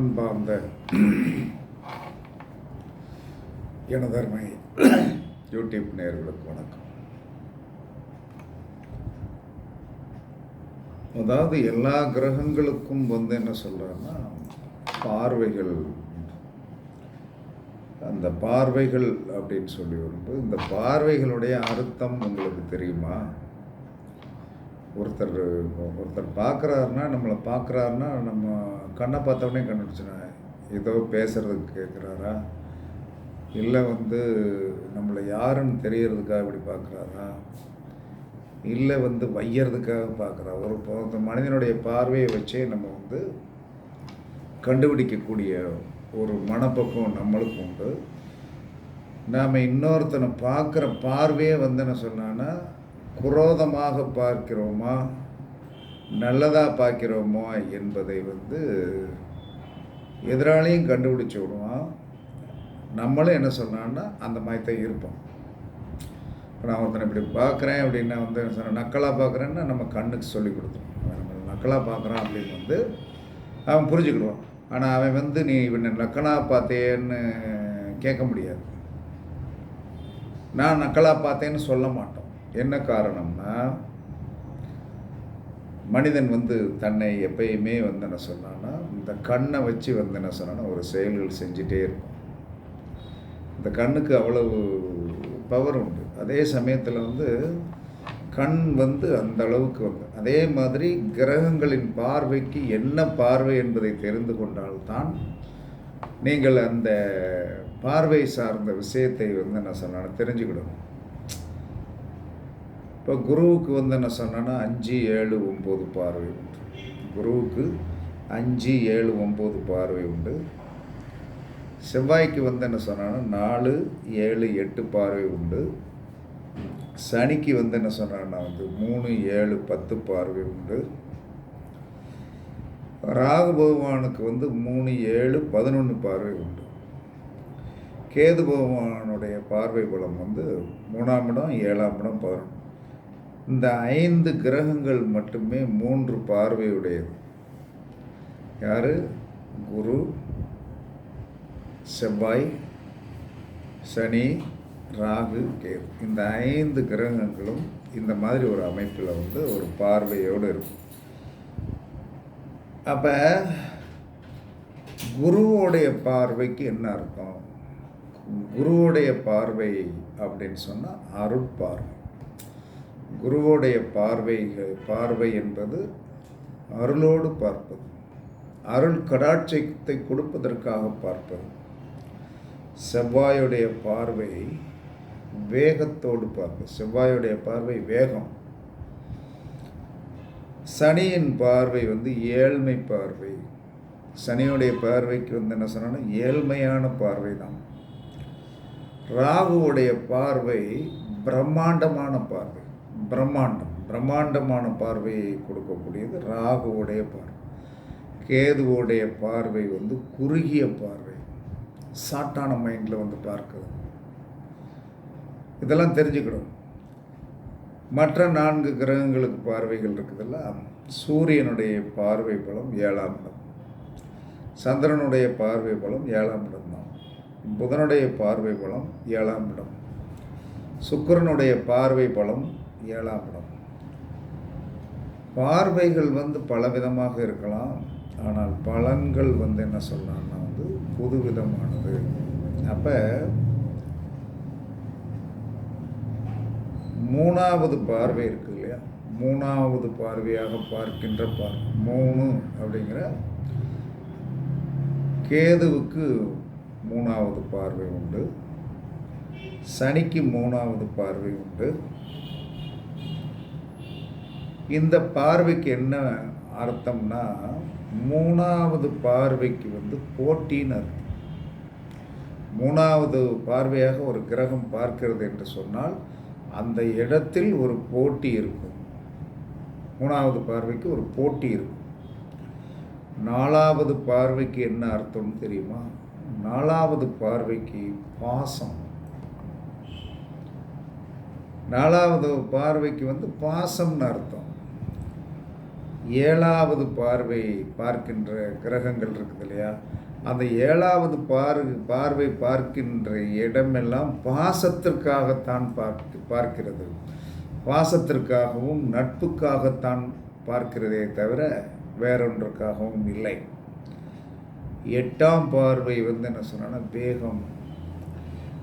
அன்பார்ந்த எனதர்மை யூடியூப் நேர்களுக்கு வணக்கம். அதாவது எல்லா கிரகங்களுக்கும் வந்து என்ன சொல்கிறேன்னா பார்வைகள் அந்த பார்வைகள் அப்படின்னு சொல்லி வரும்போது இந்த பார்வைகளுடைய அர்த்தம் உங்களுக்கு தெரியுமா? ஒருத்தர் ஒருத்தர் பார்க்குறாருன்னா நம்மளை பார்க்குறாருன்னா நம்ம கண்ணை பார்த்தவொடனே கண்டுபிடிச்சினா ஏதோ பேசுகிறதுக்கு கேட்குறாரா? இல்லை வந்து நம்மளை யாருன்னு தெரியறதுக்காக இப்படி பார்க்குறாரா? இல்லை வந்து வையறதுக்காக பார்க்குறா? ஒரு ஒரு மனிதனுடைய பார்வையை வச்சே நம்ம வந்து கண்டுபிடிக்கக்கூடிய ஒரு மனப்பக்குவம் நம்மளுக்கு உண்டு. நாம் இன்னொருத்தனை பார்க்குற பார்வையே வந்து என்ன சொன்னான்னா குரோதமாக பார்க்கிறோமா? நல்லதாக பார்க்கிறோமா என்பதை வந்து எதிராளியும் கண்டுபிடிச்சி விடுவான். நம்மளும் என்ன சொன்னான்னா அந்த மாதிரி தான் இருப்போம். இப்போ நான் ஒருத்தனை இப்படி பார்க்குறேன் அப்படின்னா வந்து என்ன சொன்ன நக்கலாக பார்க்குறேன்னா நம்ம கண்ணுக்கு சொல்லி கொடுத்துருவோம் அவன் நம்ம நக்கலாக பார்க்குறான் அப்படின்னு வந்து அவன் புரிஞ்சுக்கிடுவான். ஆனால் அவன் வந்து நீ இவனை நக்கலாக பார்த்தேன்னு கேட்க முடியாது. நான் நக்கலாக பார்த்தேன்னு சொல்ல மாட்டோம். என்ன காரணம்னா மனிதன் வந்து தன்னை எப்பயுமே வந்து என்ன சொன்னான்னா இந்த கண்ணை வச்சு வந்து என்ன சொன்னான்னா ஒரு செயல்கள் செஞ்சிட்டே இருக்கும். இந்த கண்ணுக்கு அவ்வளவு பவர் உண்டு. அதே சமயத்தில் வந்து கண் வந்து அந்த அளவுக்கு வந்து அதே மாதிரி கிரகங்களின் பார்வைக்கு என்ன பார்வை என்பதை தெரிந்து கொண்டால்தான் நீங்கள் அந்த பார்வை சார்ந்த விஷயத்தை வந்து என்ன சொன்னால் தெரிஞ்சுக்கிடணும். இப்போ குருவுக்கு வந்து என்ன சொன்னேன்னா அஞ்சு ஏழு ஒம்பது பார்வை உண்டு. குருவுக்கு அஞ்சு ஏழு ஒம்பது பார்வை உண்டு. செவ்வாய்க்கு வந்து என்ன சொன்னான்னா நாலு ஏழு எட்டு பார்வை உண்டு. சனிக்கு வந்து என்ன சொன்னான்னா வந்து மூணு ஏழு பத்து பார்வை உண்டு. ராகு பகவானுக்கு வந்து மூணு ஏழு பதினொன்று பார்வை உண்டு. கேது பகவானுடைய பார்வை பலம் வந்து மூணாம் இடம் ஏழாம் இடம் பதினொன்று இந்த ஐந்து கிரகங்கள் மட்டுமே மூன்று பார்வையுடையது. யார்? குரு செவ்வாய் சனி ராகு கேது. இந்த ஐந்து கிரகங்களும் இந்த மாதிரி ஒரு அமைப்பில் வந்து ஒரு பார்வையோடு இருக்கும். அப்போ குருவோடைய பார்வைக்கு என்ன அர்த்தம்? குருவோடைய பார்வை அப்படின்னு சொன்னால் அருட்பார்வை. குருவோடைய பார்வை பார்வை என்பது அருளோடு பார்ப்பது. அருள் கடாட்சத்தை கொடுப்பதற்காக பார்ப்பது. செவ்வாயுடைய பார்வை வேகத்தோடு பார்ப்பது. செவ்வாயுடைய பார்வை வேகம். சனியின் பார்வை வந்து ஏழ்மை பார்வை. சனியுடைய பார்வைக்கு வந்து என்ன சொன்னா ஏழ்மையான பார்வை தான். ராகுவுடைய பார்வை பிரம்மாண்டமான பார்வை. பிரம்மாண்டம் பிரம்மாண்டமான பார்வையை கொடுக்கக்கூடியது ராகுவுடைய பார்வை. கேதுவோடைய பார்வை வந்து குறுகிய பார்வை. சாட்டான மைண்டில் வந்து பார்க்குது இதெல்லாம் தெரிஞ்சுக்கணும். மற்ற நான்கு கிரகங்களுக்கு பார்வைகள் இருக்குதுல்ல சூரியனுடைய பார்வை பலம் ஏழாம் இடம். சந்திரனுடைய பார்வை பலம் ஏழாம் இடம் தான். புதனுடைய பார்வை பலம் ஏழாம் இடம். சுக்கரனுடைய பார்வை பலம் ஏழாம் இடம். பார்வைகள் வந்து பலவிதமாக இருக்கலாம். ஆனால் பலன்கள் வந்து என்ன சொல்லலாம்னா வந்து புதுவிதமானது. அப்போ மூணாவது பார்வை இருக்கு இல்லையா? மூணாவது பார்வையாக பார்க்கின்ற பார்வை மூணு அப்படிங்கிற கேதுவுக்கு மூணாவது பார்வை உண்டு. சனிக்கு மூணாவது பார்வை உண்டு. இந்த பார்வைக்கு என்ன அர்த்தம்னா மூணாவது பார்வைக்கு வந்து போட்டின்னு அர்த்தம். மூணாவது பார்வையாக ஒரு கிரகம் பார்க்கிறது என்று சொன்னால் அந்த இடத்தில் ஒரு போட்டி இருக்கும். மூணாவது பார்வைக்கு ஒரு போட்டி இருக்கும். நாலாவது பார்வைக்கு என்ன அர்த்தம்னு தெரியுமா? நாலாவது பார்வைக்கு பாசம். நாலாவது பார்வைக்கு வந்து பாசம்னு அர்த்தம். ஏழாவது பார்வை பார்க்கின்ற கிரகங்கள் இருக்குது இல்லையா? அந்த ஏழாவது பார் பார்வை பார்க்கின்ற இடமெல்லாம் பாசத்திற்காகத்தான் பார்த்து பார்க்கிறது. பாசத்திற்காகவும் நட்புக்காகத்தான் பார்க்கிறதே தவிர வேறொன்றுக்காகவும் இல்லை. எட்டாம் பார்வை வந்து என்ன சொன்னால் வேகம்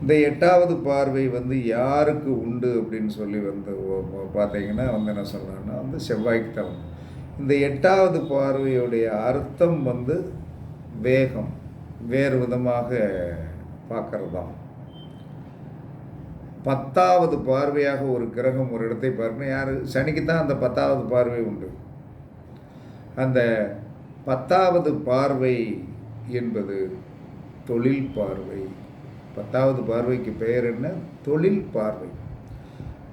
இந்த எட்டாவது பார்வை வந்து யாருக்கு உண்டு அப்படின்னு சொல்லி வந்து பார்த்தீங்கன்னா வந்து என்ன சொல்லலாம்னா வந்து செவ்வாய்க்கு தான் இந்த எட்டாவது பார்வையுடைய அர்த்தம் வந்து வேகம் வேறு விதமாக பார்க்கறது தான் பத்தாவது பார்வையாக ஒரு கிரகம் ஒரு இடத்தை பார்க்கணும். யார்? சனிக்கு தான் அந்த பத்தாவது பார்வை உண்டு. அந்த பத்தாவது பார்வை என்பது தொழில் பார்வை. பத்தாவது பார்வைக்கு பெயர் என்ன? தொழில் பார்வை.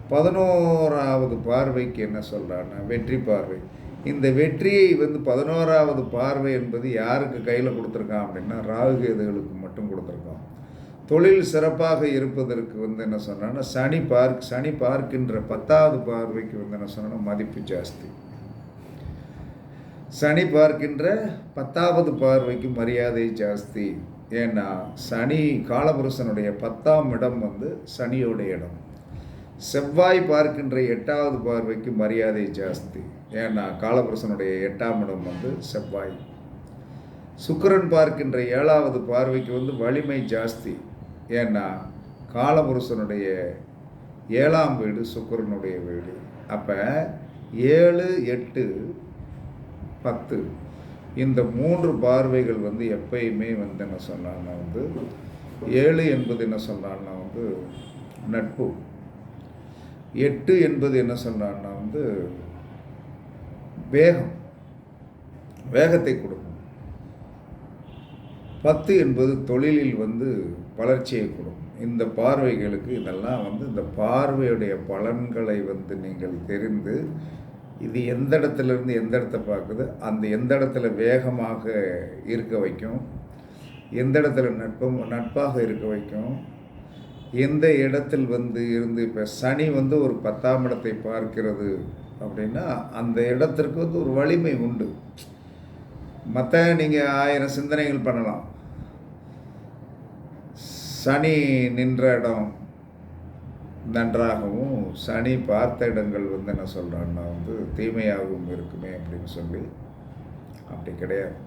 பதினோராவது பார்வைக்கு என்ன சொல்கிறான்னா வெற்றி பார்வை. இந்த வெற்றியை வந்து பதினோராவது பார்வை என்பது யாருக்கு கையில் கொடுத்துருக்கான் அப்படின்னா ராகுகேதுகளுக்கு மட்டும் கொடுத்துருக்கான் தொழில் சிறப்பாக இருப்பதற்கு வந்து என்ன சொன்னான்னா சனி பார்க் சனி பார்க்கின்ற பத்தாவது பார்வைக்கு வந்து என்ன சொன்னால் மதிப்பு ஜாஸ்தி. சனி பார்க்கின்ற பத்தாவது பார்வைக்கு மரியாதை ஜாஸ்தி. ஏன்னா சனி காலபுருஷனுடைய பத்தாம் இடம் வந்து சனியோடைய இடம். செவ்வாய் பார்க்கின்ற எட்டாவது பார்வைக்கு மரியாதை ஜாஸ்தி. ஏன்னா காலபுருஷனுடைய எட்டாம் இடம் வந்து செவ்வாய். சுக்கிரன் பார்க்கின்ற ஏழாவது பார்வைக்கு வந்து வலிமை ஜாஸ்தி. ஏன்னா காலபுருஷனுடைய ஏழாம் வீடு சுக்கிரனுடைய வீடு. அப்போ ஏழு எட்டு பத்து இந்த மூன்று பார்வைகள் வந்து எப்பயுமே வந்து என்ன சொன்னான்னா வந்து ஏழு என்பது என்ன சொன்னான்னா வந்து நட்பு. எட்டு என்பது என்ன சொன்னான்னா வந்து வேகம். வேகத்தை கொடுக்கும். பத்து என்பது தொழிலில் வந்து வளர்ச்சியை கொடுக்கும். இந்த பார்வைகளுக்கு இதெல்லாம் வந்து இந்த பார்வையுடைய பலன்களை வந்து நீங்கள் தெரிந்து இது எந்த இடத்துலேருந்து எந்த இடத்த பார்க்குது அந்த எந்த இடத்துல வேகமாக இருக்க வைக்கும் எந்த இடத்துல நட்பம் நட்பாக இருக்க வைக்கும் எந்த இடத்தில் வந்து இருந்து இப்போ சனி வந்து ஒரு பத்தாம் இடத்தை பார்க்கிறது அப்படின்னா அந்த இடத்திற்கு வந்து ஒரு வலிமை உண்டு. மற்ற நீங்கள் ஆயிரம் சிந்தனைகள் பண்ணலாம். சனி நின்ற இடம் நன்றாகவும் சனி பார்த்த இடங்கள் வந்து என்ன சொல்கிறான்னா வந்து தீமையாகவும் இருக்குமே அப்படின்னு சொல்லி அப்படி கிடையாது.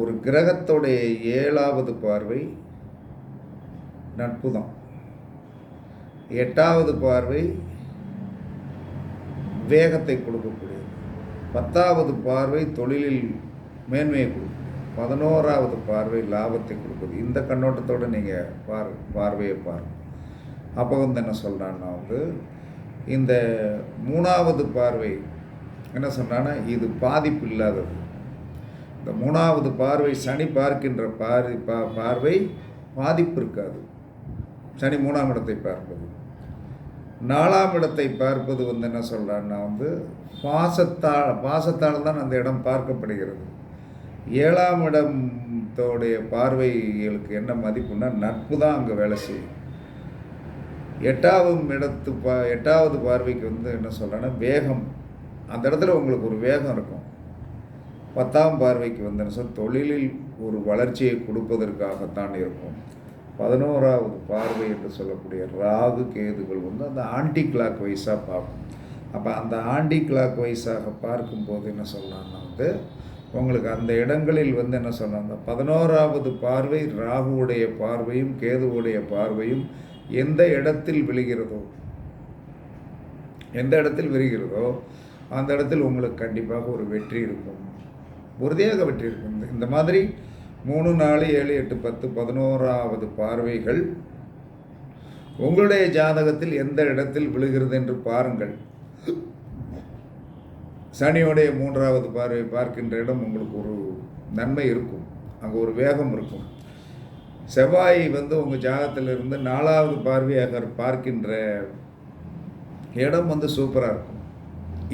ஒரு கிரகத்துடைய ஏழாவது பார்வை நட்புதம் எட்டாவது பார்வை வேகத்தை கொடுக்கக்கூடியது. பத்தாவது பார்வை தொழிலில் மேன்மையை கொடுக்கும் பதினோராவது பார்வை லாபத்தை கொடுக்குது இந்த கண்ணோட்டத்தோடு நீங்கள் பார் பார்வையை பாருங்கள் அப்போ வந்து என்ன சொல்கிறான்னா வந்து இந்த மூணாவது பார்வை என்ன சொல்கிறான்னா இது பாதிப்பு இல்லாதது. இந்த மூணாவது பார்வை சனி பார்க்கின்ற பார்வை பா பார்வை பாதிப்பு இருக்காது. சனி மூணாம் இடத்தை பார்ப்பது. நாலாம் இடத்தை பார்ப்பது வந்து என்ன சொல்கிறான்னா வந்து பாசத்தால் பாசத்தால் தான் அந்த இடம் பார்க்கப்படுகிறது. ஏழாம் இடத்தோடைய பார்வைகளுக்கு என்ன மதிப்புன்னா நட்பு தான் அங்கே வேலை செய்யும். எட்டாவது இடத்து பா எட்டாவது பார்வைக்கு வந்து என்ன சொல்கிறேன்னா வேகம். அந்த இடத்துல உங்களுக்கு ஒரு வேகம் இருக்கும். பத்தாம் பார்வைக்கு வந்து என்ன சொல் தொழிலில் ஒரு வளர்ச்சியை கொடுப்பதற்காகத்தான் இருக்கும். பதினோராவது பார்வை என்று சொல்லக்கூடிய ராகு கேதுகள் வந்து அந்த ஆன்டி கிளாக் வைஸாக பார்க்கும். அப்போ அந்த ஆண்டி கிளாக் வைஸாக பார்க்கும்போது என்ன சொல்லலாம்னா வந்து உங்களுக்கு அந்த இடங்களில் வந்து என்ன சொல்லலாம் அந்த பதினோராவது பார்வை ராகுவுடைய பார்வையும் கேதுவுடைய பார்வையும் எந்த இடத்தில் விழுகிறதோ எந்த இடத்தில் விழுகிறதோ அந்த இடத்தில் உங்களுக்கு கண்டிப்பாக ஒரு வெற்றி இருக்கும். உறுதியாக வெற்றி இருக்கும். இந்த மாதிரி மூணு நாலு ஏழு எட்டு பத்து பதினோராவது பார்வைகள். உங்களுடைய ஜாதகத்தில் எந்த இடத்தில் விழுகிறது என்று பாருங்கள். சனியுடைய மூன்றாவது பார்வை பார்க்கின்ற இடம் உங்களுக்கு ஒரு நன்மை இருக்கும். அங்கே ஒரு வேகம் இருக்கும். செவ்வாய் வந்து உங்கள் ஜாதகத்திலிருந்து நாலாவது பார்வையாக பார்க்கின்ற இடம் வந்து சூப்பராக இருக்கும்.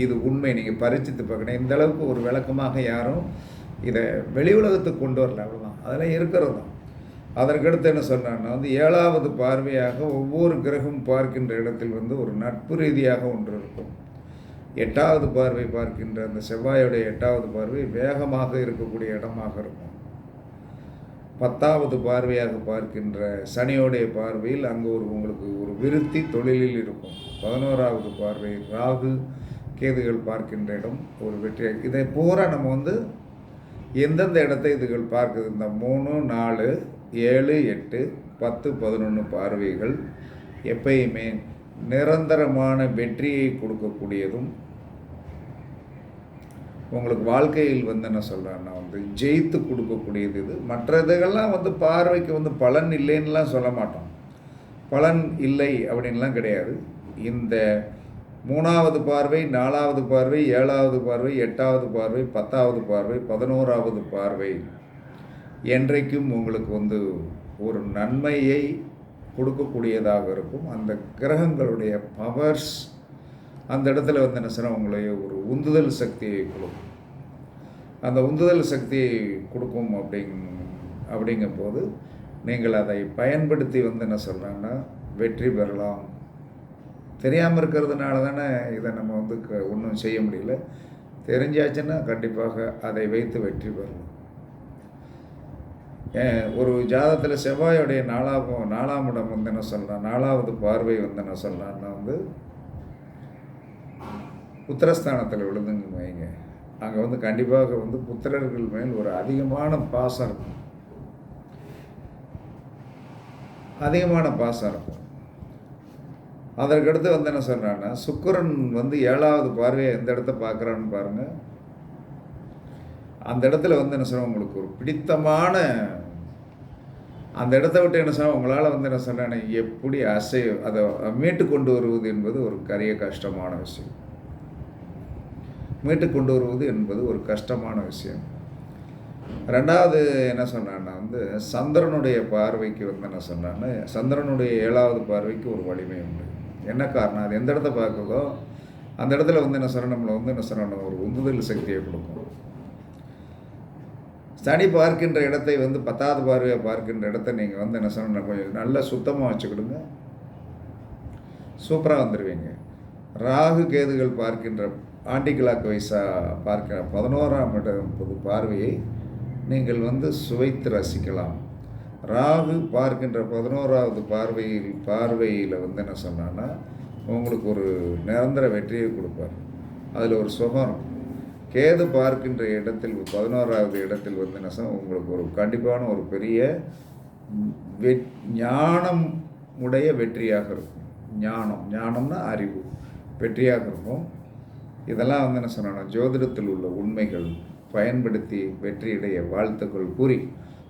இது உண்மை. நீங்கள் பரிச்சித்து பார்க்கணும். இந்த அளவுக்கு ஒரு விளக்கமாக யாரும் இதை வெளி உலகத்துக்கு கொண்டு வரல அவ்வளோதான் அதெல்லாம் இருக்கிறது தான். அதற்கடுத்து என்ன சொன்னான்னா வந்து ஏழாவது பார்வையாக ஒவ்வொரு கிரகம் பார்க்கின்ற இடத்தில் வந்து ஒரு நட்பு ரீதியாக ஒன்று இருக்கும். எட்டாவது பார்வை பார்க்கின்ற அந்த செவ்வாயுடைய எட்டாவது பார்வை வேகமாக இருக்கக்கூடிய இடமாக இருக்கும். பத்தாவது பார்வையாக பார்க்கின்ற சனியோடைய பார்வையில் அங்கே ஒரு உங்களுக்கு ஒரு விருத்தி தொழிலில் இருக்கும். பதினோராவது பார்வை ராகு கேதுகள் பார்க்கின்ற இடம் ஒரு வெற்றி. இதை பூரா நம்ம வந்து எந்தெந்த இடத்தை இதுகள் பார்க்குது? இந்த மூணு நாலு ஏழு எட்டு பத்து பதினொன்று பார்வைகள் எப்பயுமே நிரந்தரமான வெற்றியை கொடுக்கக்கூடியதும் உங்களுக்கு வாழ்க்கையில் வந்து என்ன சொல்கிறேன்னா வந்து ஜெயித்து கொடுக்கக்கூடியது இது. மற்ற இதுகள்லாம் வந்து பார்வைக்கு வந்து பலன் இல்லைன்னுலாம் சொல்ல மாட்டோம். பலன் இல்லை அப்படின்லாம் கிடையாது. இந்த மூணாவது பார்வை நாலாவது பார்வை ஏழாவது பார்வை எட்டாவது பார்வை பத்தாவது பார்வை பதினோராவது பார்வை. என்றைக்கும் உங்களுக்கு வந்து ஒரு நன்மையை கொடுக்கக்கூடியதாக இருக்கும். அந்த கிரகங்களுடைய பவர்ஸ் அந்த இடத்துல வந்து என்ன சொன்னால் உங்களை ஒரு உந்துதல் சக்தியை கொடுக்கும். அந்த உந்துதல் சக்தியை கொடுக்கும் அப்படிங் அப்படிங்கும்போது நீங்கள் அதை பயன்படுத்தி வந்து என்ன சொல்கிறாங்கன்னா வெற்றி பெறலாம். தெரியாமல் இருக்கிறதுனால தானே இதை நம்ம வந்து க ஒன்றும் செய்ய முடியல. தெரிஞ்சாச்சுன்னா கண்டிப்பாக அதை வைத்து வெற்றி பெறலாம் ஒரு ஜாதத்தில் செவ்வாயோடைய நாலாம் நாலாம் இடம் வந்து என்ன சொல்லலாம் நாலாவது பார்வை வந்து என்ன சொல்லலாம்னா வந்து புத்திரஸ்தானத்தில் விழுந்துங்க வைங்க. அங்கே வந்து கண்டிப்பாக வந்து புத்திரர்கள் மேல் ஒரு அதிகமான பாசம் இருக்கும். அதிகமான பாசம் இருக்கும். அதற்கடுத்து வந்து என்ன சொல்கிறான்னா சுக்கரன் வந்து ஏழாவது பார்வையை எந்த இடத்த பார்க்குறான்னு பாருங்கள் அந்த இடத்துல வந்து என்ன சொல்ல உங்களுக்கு ஒரு பிடித்தமான அந்த இடத்த விட்டு என்ன சொல்ல உங்களால் வந்து என்ன சொல்கிறேன் எப்படி அசை அதை மீட்டு கொண்டு வருவது என்பது ஒரு கரிய கஷ்டமான விஷயம். மீட்டு கொண்டு வருவது என்பது ஒரு கஷ்டமான விஷயம். ரெண்டாவது என்ன சொன்னான்னா வந்து சந்திரனுடைய பார்வைக்கு வந்து என்ன சொன்னான்னு சந்திரனுடைய ஏழாவது பார்வைக்கு ஒரு வலிமை உண்டு. என்ன காரணம்? அது எந்த இடத்த பார்க்குதோ அந்த இடத்துல வந்து என்ன சொல்கிறேன் நம்மளை வந்து என்ன சொல்கிறோம் ஒரு உந்துதல் சக்தியை கொடுக்கும். சனி பார்க்கின்ற இடத்தை வந்து பத்தாவது பார்வையை பார்க்கின்ற இடத்த நீங்கள் வந்து என்ன சொல்லணும் கொஞ்சம் நல்லா சுத்தமாக வச்சுக்கிடுங்க. சூப்பராக வந்துடுவீங்க ராகு கேதுகள் பார்க்கின்ற ஆண்டி கிளாக் வைஸாக பார்க்க பதினோராம் இடம் பொது பார்வையை நீங்கள் வந்து சுவைத்து ரசிக்கலாம். ராகு பார்க்கின்ற பதினோராவது பார்வையில் பார்வையில் வந்து என்ன சொன்னான்னா உங்களுக்கு ஒரு நிரந்தர வெற்றியை கொடுப்பார். அதில் ஒரு சுகம் கேது பார்க்கின்ற இடத்தில் பதினோராவது இடத்தில் வந்து என்ன சொன்னால் உங்களுக்கு ஒரு கண்டிப்பான ஒரு பெரிய வெ ஞானம் உடைய வெற்றியாக இருக்கும். ஞானம் ஞானம்னா அறிவு வெற்றியாக இருக்கும். இதெல்லாம் வந்து என்ன சொன்னா ஜோதிடத்தில் உள்ள உண்மைகள் பயன்படுத்தி வெற்றியுடைய வாழ்த்துக்கள் கூறி